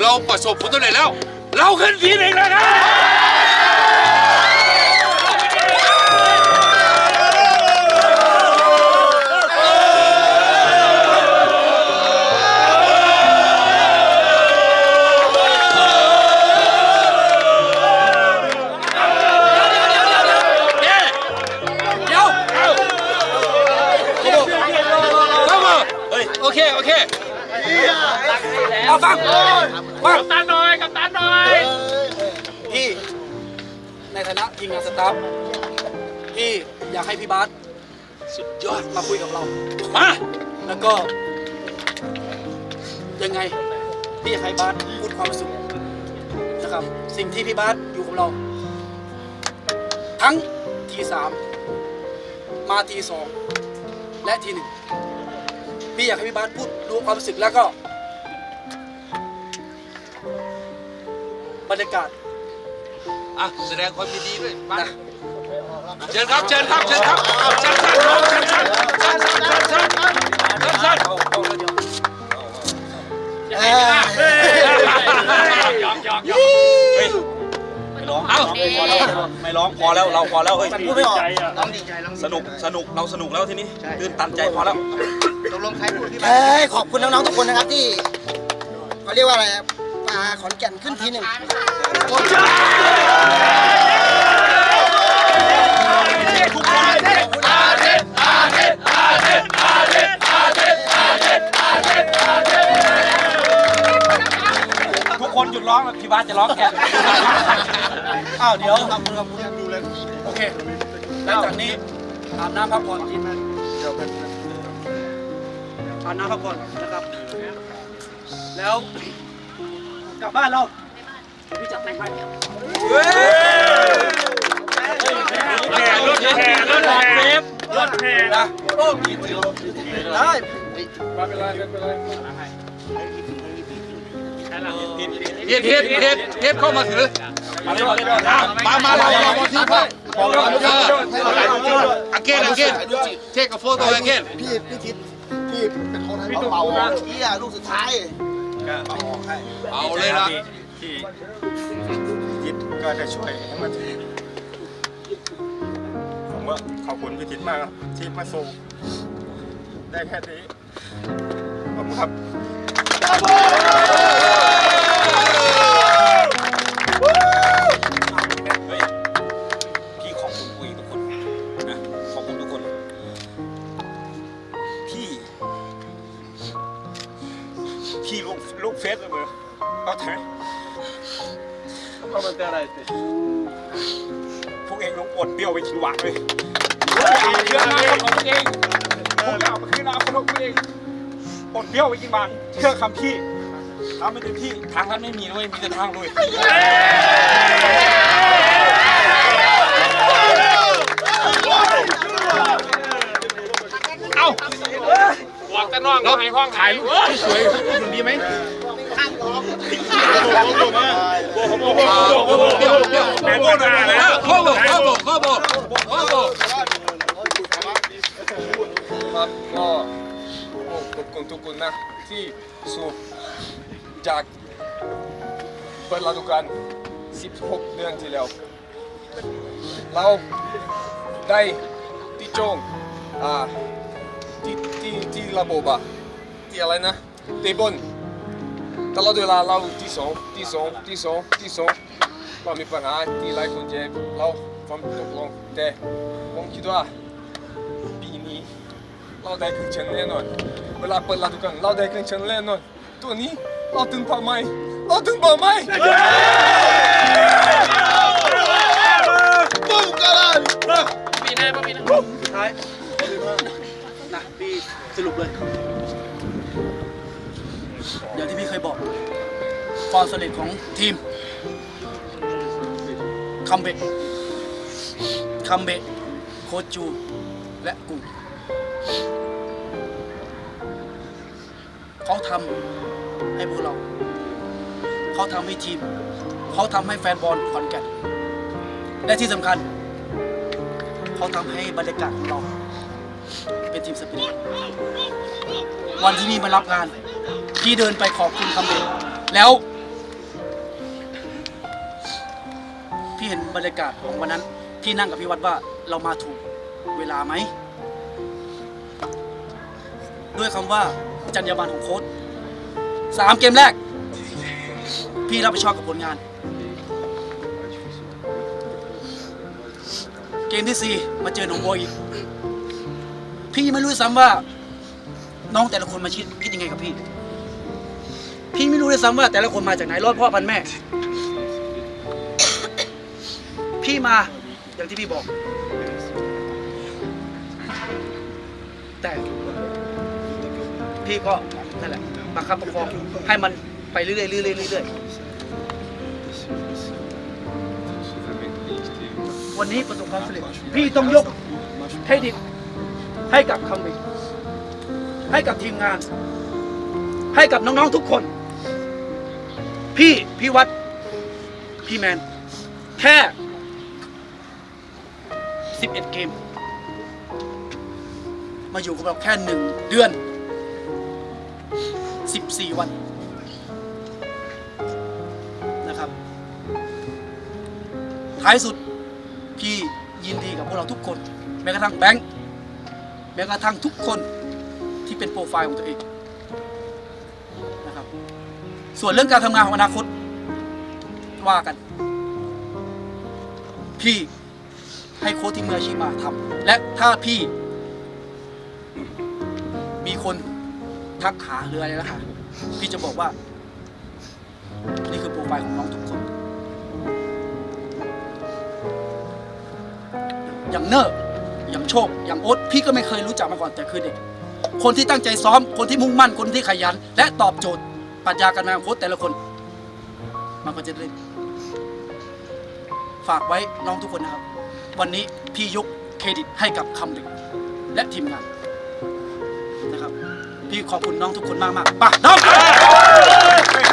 เราประสบผลสำเร็จแล้ว เราขึ้นทีหนึ่งแล้วครับ เอาฟังฟังกัปตันหน่อยกัปตันหน่อยพี่ในฐานะทีมงานสตาฟพี่อยากให้พี่บาสสุดยอดมาคุยกับเรา มา แล้วก็ ยังไงพี่อยากให้บาสพูดความรู้สึกนะครับ สิ่งที่พี่บาสอยู่กับเรา ทั้งทีสามมาทีสองและทีหนึ่งพี่ อยากให้พี่บาสพูดรู้ความรู้สึกแล้วก็ บรรยากาศอะแสดงความยินดีด้วยมาเชิญครับเชิญครับเชิญครับสั้นสั้นน้องสั้นสั้นสั้นสั้นสั้นสั้นสั้นหยอกหยอกหยอกไม่ร้องเอ้าพอแล้วไม่ร้องพอแล้วเราพอแล้วเฮ้ยพูดไม่ออกใจอะสนุกสนุกเราสนุกแล้วทีนี้ตื่นตันใจพอแล้ว เอ้ยขอบคุณน้องๆทุกคนนะครับที่เขาเรียกว่าอะไรครับพาขอนแก่นขึ้นทีหนึ่งทุกคนหยุดร้องพี่บาสจะร้องแทนอ้าวเดี๋ยวขอบคุณขอบคุณดูแลโอเคแล้วจากนี้อาบน้ำพักผ่อนกินอาบน้ำพักผ่อนนะครับ แล้วกลับบ้านเราพี่จัดแต่งให้แห่รถแห่รถแห่รถแห่นะโอ้มีได้ไม่เฮ็ดเฮ็ดเฮ็ดเฮ็ดเข้ามาถือมามาเราเรามาที่พ่อเอออเกนอเกนเช็คกับโฟโต้อเกนพี่พี่คิด พี่เป็นคนให้เบาๆที่อะลูกสุดท้ายเอาเลยนะที่พิทิศก็จะช่วยให้มันผมว่าขอบคุณพิทิศมากครับที่มาส่งได้แค่นี้ขอบคุณครับ ก็มันจะอะไรพวกเองลงอดเปรี้ยวไปทีหวังเลยเชื่อนาคนของพวกเองพวกเราคือนาคนของพวกเองอดเปรี้ยวไปกี่บาทเชื่อคำพี่ทำไม่เต็มที่ทางนั้นไม่มีเลยมีแต่ทางเลยหวังจะน้องเราให้ห้องถ่ายรูปสวยมันดีไหมเดี๋ยวเดี๋ยวแม่ตัวหน้านะข้อบอกข้อบอกข้อบอกข้อ บอกครับก็ขอบคุณทุกคนนะที่สู้จากเปิดฤดูกาล16 เดือนที่แล้ว เราได้ที่จงอ่าที่ที่ที่ระบบอะที่อะไรนะเตะบอล ตลอดเวลาเราที่สองที่สองที่สองที่สองเรามีปัญหาที่หลายคนเจ็บเราความตกลงแต่ผมคิดว่าปีนี้เราได้ขึ้นเชิงแน่นอนเวลาเปิดฤดูกาลเราได้ขึ้นเชิงแน่นอนตัวนี้เราถึงเป้าหมายเราถึงเป้าหมายปุ๊บกันเลยปีหน้าปีหน้าสุดท้ายนะพี่สรุปเลย อย่างที่พี่เคยบอกความสำเร็จของทีมคัมเบะคัมเบะโคจู และกูเขาทำให้พวกเรา เขาทำให้ทีม เขาทำให้แฟนบอลขอนแก่นและที่สำคัญ เขาทำให้บรรยากาศของเรา เป็นทีมสปิริตวันที่พี่มารับงาน พี่เดินไปขอบคุณคำเบนแล้ว พี่เห็นบรรยากาศของวันนั้น พี่นั่งกับพี่วัดว่าเรามาถูกเวลาไหม ด้วยคำว่าจรรยาบรรณของโค้ชสามเกมแรก พี่รับผิดชอบกับผลงาน เกมที่สี่มาเจอหนองบัวอีกพี่ไม่รู้ซ้ำว่า น้องแต่ละคนมาคิดคิดยังไงกับพี่ พี่ไม่รู้ด้วยซ้ำว่าแต่ละคนมาจากไหนรอดพ่อพันแม่ พี่มาอย่างที่พี่บอก แต่พี่ก็นั่นแหละบังคับประคองให้มันไปเรื่อยๆเรื่อยๆเรื่อยๆวันนี้ประสบความสำเร็จพี่ต้องยกให้ดิบให้กับคำบิให้กับทีมงาน ให้กับน้องๆทุกคน พี่พี่วัด พี่แมน แค่11เกม มาอยู่กับเราแค่หนึ่งเดือน14วันนะครับ ท้ายสุด พี่ยินดีกับพวกเราทุกคน แม้กระทั่งแบงค์แม้กระทั่งทุกคนที่เป็นโปรไฟล์ของตัวเอง ส่วนเรื่องการทำงานของอนาคต ว่ากัน พี่ให้โค้ชที่มืออาชีพมาทำและถ้าพี่ มีคนทักหาหรืออะไรแล้วหาพี่จะบอกว่า นี่คือโปรไฟล์ของน้องทุกคน อย่างเนอร์อย่างโชค อย่างโอ๊ตพี่ก็ไม่เคยรู้จักมาก่อนแต่คือเด็ก คนที่ตั้งใจซ้อม คนที่มุ่งมั่นคนที่ขยัน และตอบโจทย์ ปรัชญาการงานของโค้ชแต่ละคน มันก็จะเล่นฝากไว้น้องทุกคนนะครับ วันนี้พี่ยกเครดิตให้กับคำดึกและทีมงานนะครับ พี่ขอบคุณน้องทุกคนมากมากๆไป่ะน้องเฮ้ยเฮ้ย